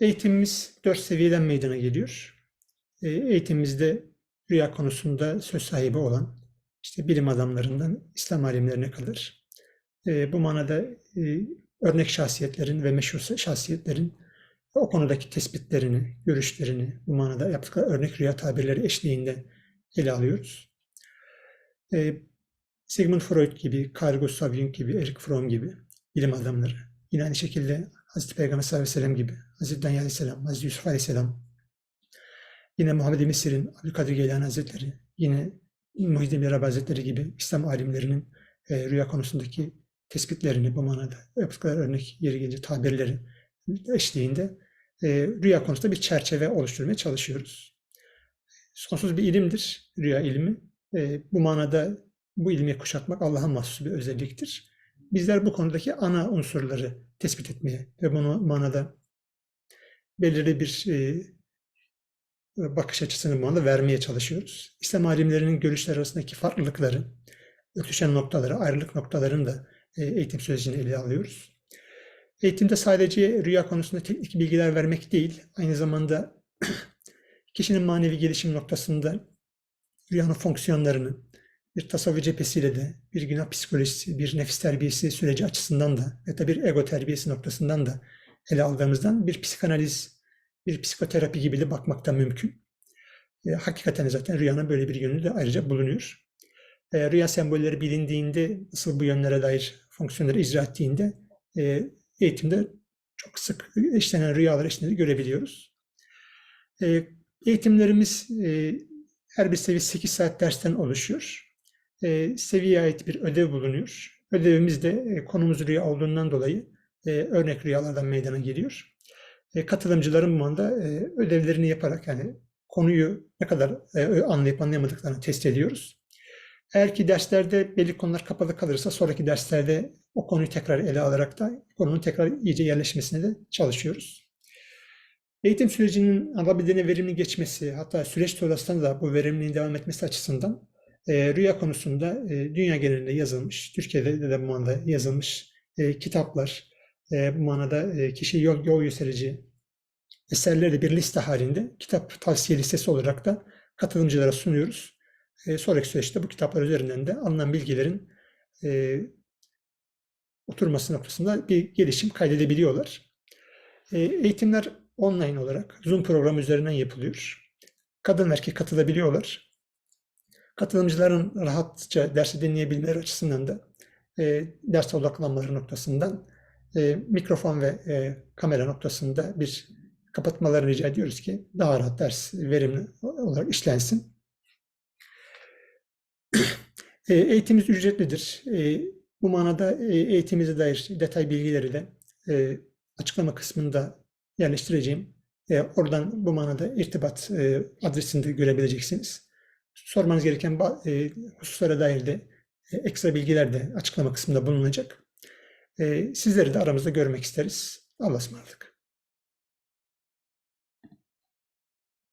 Eğitimimiz dört seviyeden meydana geliyor. E, Eğitimimizde rüya konusunda söz sahibi olan işte bilim adamlarından İslam alimlerine kadar e, bu manada e, örnek şahsiyetlerin ve meşhur şahsiyetlerin o konudaki tespitlerini, görüşlerini bu manada yaptıkları örnek rüya tabirleri eşliğinde ele alıyoruz. E, Sigmund Freud gibi, Carl Gustav Jung gibi, Erich Fromm gibi bilim adamları, yine aynı şekilde Hazreti Peygamber sallallahu aleyhi ve sellem gibi, Hazreti Danyal aleyhisselam, Hazreti Yusuf aleyhisselam, yine Muhammed Mısır'ın Abdülkadir Geylani Hazretleri, yine Muhyiddin Arabi Hazretleri gibi İslam alimlerinin e, rüya konusundaki tespitlerini bu manada yaptıkları örnek yeri gelince tabirleri eşliğinde e, rüya konusunda bir çerçeve oluşturmaya çalışıyoruz. Sonsuz bir ilimdir rüya ilmi. E, bu manada bu ilmi kuşatmak Allah'a mahsus bir özelliktir. Bizler bu konudaki ana unsurları tespit etmeye ve bunu manada belirli bir e, bakış açısını bu anda vermeye çalışıyoruz. İslam alimlerinin görüşler arasındaki farklılıkları, örtüşen noktaları, ayrılık noktalarını da e, eğitim sürecinde ele alıyoruz. Eğitimde sadece rüya konusunda teknik bilgiler vermek değil, aynı zamanda kişinin manevi gelişim noktasında rüyanın fonksiyonlarını bir tasavvuf cephesiyle de, bir günah psikolojisi, bir nefis terbiyesi süreci açısından da ve bir ego terbiyesi noktasından da ele aldığımızdan bir psikanaliz, bir psikoterapi gibi de bakmak mümkün. E, hakikaten zaten rüyanın böyle bir yönü de ayrıca bulunuyor. E, rüya sembolleri bilindiğinde, nasıl bu yönlere dair fonksiyonları icra ettiğinde e, eğitimde çok sık işlenen rüyalar eşliğinde görebiliyoruz. E, eğitimlerimiz e, her bir seviye 8 saat dersten oluşuyor. E, seviyeye ait bir ödev bulunuyor. Ödevimiz de e, konumuz rüya olduğundan dolayı e, örnek rüyalardan meydana geliyor. E, katılımcıların bu anda e, ödevlerini yaparak yani konuyu ne kadar e, anlayıp anlayamadıklarını test ediyoruz. Eğer ki derslerde belli konular kapalı kalırsa sonraki derslerde o konuyu tekrar ele alarak da konunun tekrar iyice yerleşmesine de çalışıyoruz. Eğitim sürecinin alabildiğine verimli geçmesi, hatta süreç sonrasında da bu verimliliğin devam etmesi açısından e, rüya konusunda e, dünya genelinde yazılmış, Türkiye'de de, bu manada yazılmış e, kitaplar, e, bu manada e, kişi yol, yol gösterici eserleri bir liste halinde kitap tavsiye listesi olarak da katılımcılara sunuyoruz. E, sonraki süreçte bu kitaplar üzerinden de alınan bilgilerin e, oturması noktasında bir gelişim kaydedebiliyorlar. E, eğitimler online olarak Zoom programı üzerinden yapılıyor. Kadın erkek katılabiliyorlar. Katılımcıların rahatça dersi dinleyebilmeleri açısından da e, ders odaklanmaları noktasından e, mikrofon ve e, kamera noktasında bir kapatmalarını rica ediyoruz ki daha rahat ders verimli olarak işlensin. E, eğitimimiz ücretlidir. E, bu manada e, eğitimimize dair detay bilgileri de e, açıklama kısmında yerleştireceğim. E, oradan bu manada irtibat e, adresini görebileceksiniz. Sormanız gereken e, hususlara dair de e, ekstra bilgiler de açıklama kısmında bulunacak. E, sizleri de aramızda görmek isteriz. Allah'a ısmarladık.